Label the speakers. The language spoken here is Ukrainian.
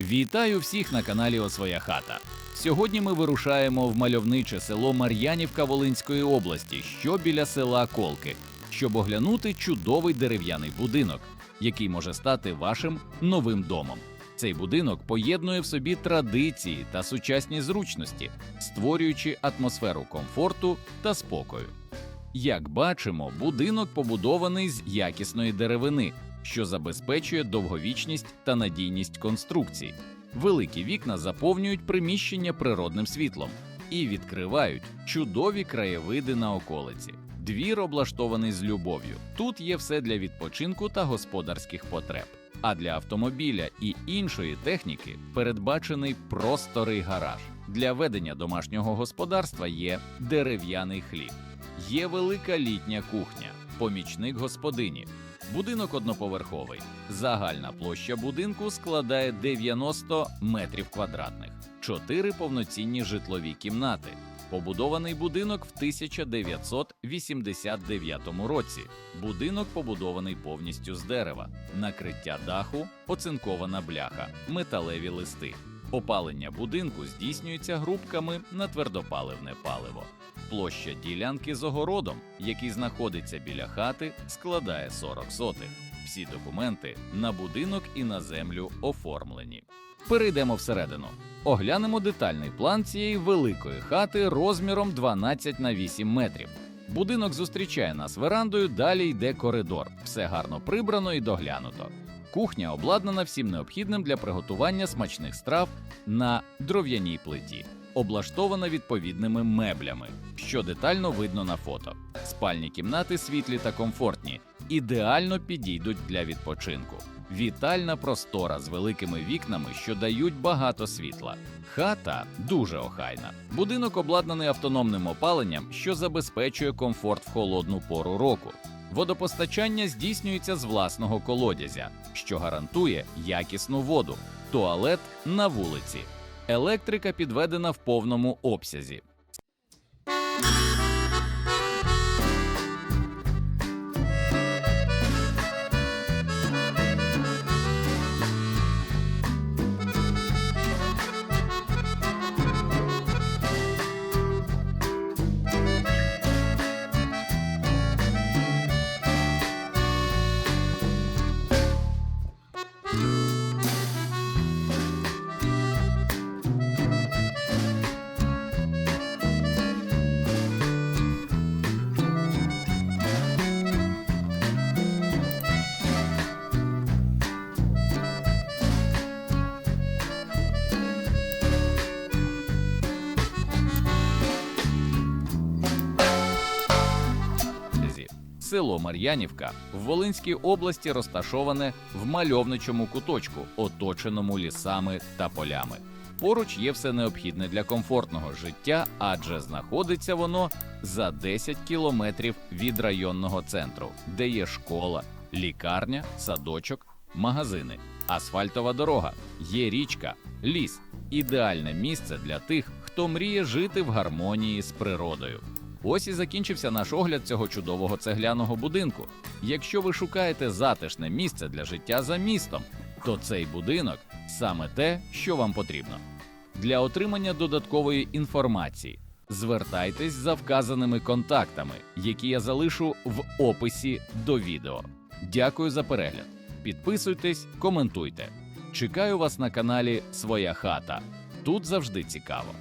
Speaker 1: Вітаю всіх на каналі О Своя хата. Сьогодні ми вирушаємо в мальовниче село Мар'янівка Волинської області, що біля села Колки, щоб оглянути чудовий дерев'яний будинок, який може стати вашим новим домом. Цей будинок поєднує в собі традиції та сучасні зручності, створюючи атмосферу комфорту та спокою. Як бачимо, будинок побудований з якісної деревини, що забезпечує довговічність та надійність конструкцій. Великі вікна заповнюють приміщення природним світлом і відкривають чудові краєвиди на околиці. Двір облаштований з любов'ю. Тут є все для відпочинку та господарських потреб. А для автомобіля і іншої техніки передбачений просторий гараж. Для ведення домашнього господарства є дерев'яний хліб. Є велика літня кухня, помічник господині. Будинок одноповерховий. Загальна площа будинку складає 90 метрів квадратних, чотири повноцінні житлові кімнати. Побудований будинок в 1989 році. Будинок побудований повністю з дерева, накриття даху, оцинкована бляха, металеві листи. Опалення будинку здійснюється грубками на твердопаливне паливо. Площа ділянки з огородом, який знаходиться біля хати, складає 40 сотих. Всі документи на будинок і на землю оформлені. Перейдемо всередину. Оглянемо детальний план цієї великої хати розміром 12 на 8 метрів. Будинок зустрічає нас верандою, далі йде коридор. Все гарно прибрано і доглянуто. Кухня обладнана всім необхідним для приготування смачних страв на дров'яній плиті, облаштована відповідними меблями, що детально видно на фото. Спальні кімнати світлі та комфортні, ідеально підійдуть для відпочинку. Вітальна простора з великими вікнами, що дають багато світла. Хата дуже охайна. Будинок обладнаний автономним опаленням, що забезпечує комфорт в холодну пору року. Водопостачання здійснюється з власного колодязя, що гарантує якісну воду, туалет на вулиці. Електрика підведена в повному обсязі. Село Мар'янівка в Волинській області розташоване в мальовничому куточку, оточеному лісами та полями. Поруч є все необхідне для комфортного життя, адже знаходиться воно за 10 кілометрів від районного центру, де є школа, лікарня, садочок, магазини, асфальтова дорога, є річка, ліс ідеальне місце для тих, хто мріє жити в гармонії з природою. Ось і закінчився наш огляд цього чудового цегляного будинку. Якщо ви шукаєте затишне місце для життя за містом, то цей будинок саме те, що вам потрібно. Для отримання додаткової інформації звертайтесь за вказаними контактами, які я залишу в описі до відео. Дякую за перегляд. Підписуйтесь, коментуйте. Чекаю вас на каналі Своя хата. Тут завжди цікаво.